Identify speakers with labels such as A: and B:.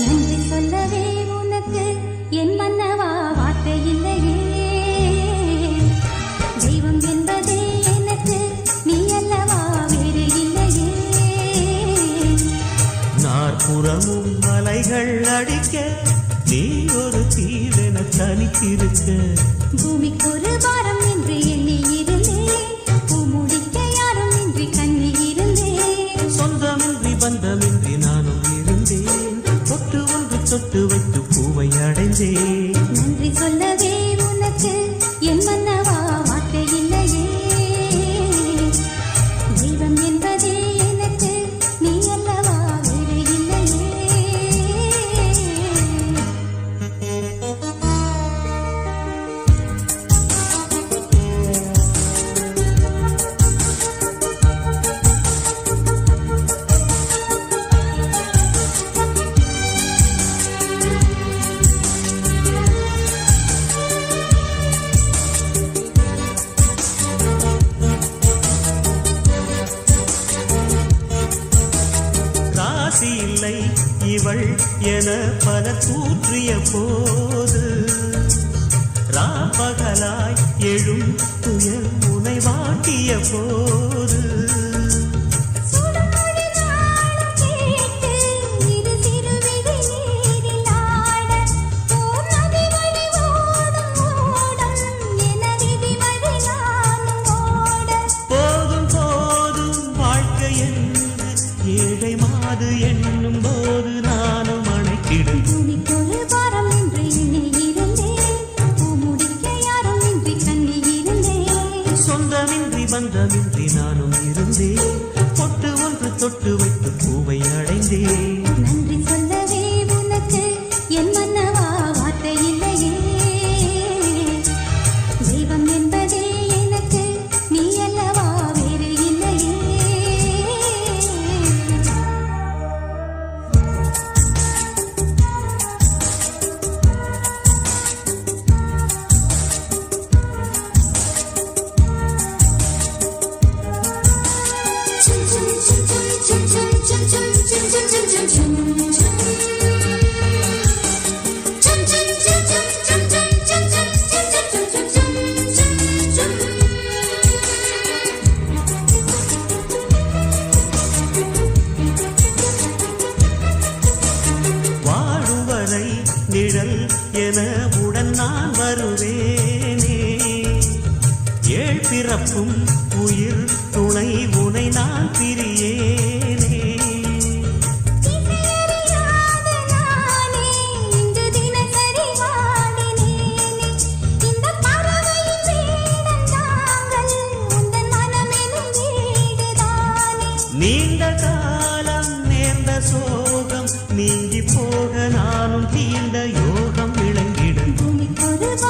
A: நன்றி சொல்லவே உனக்கு என் மன்னவா?
B: அடிக்க நீ ஒரு தீவென தனித்திருக்க.
A: பூமிக்கு ஒரு பாரம் என்று எண்ணி இருந்தேன் பூமுடிக்க யாரும் இன்றி கண்ணி இருந்தேன்
B: சொந்தமின்றி பந்தமின்றி
A: என
B: பல கூற்றிய போது ராப்பகலாய் எழும் துயர் முனைவாட்டிய போது.
A: சுடுமொழி
B: ஏழை மாது போது
A: நான் இருந்தேன்
B: சொந்தமின்றி பந்தமின்றி நானும் இருந்தேன் பொட்டு ஒன்று தொட்டு வைத்து பூவை அடைந்தேன் பிறப்பும் உயிர் துணை உனை நான் பிரியேனே. நீண்ட காலம் நேர்ந்த சோகம் நீங்கி போக நானும் தீண்ட யோகம் விளங்கிடும்.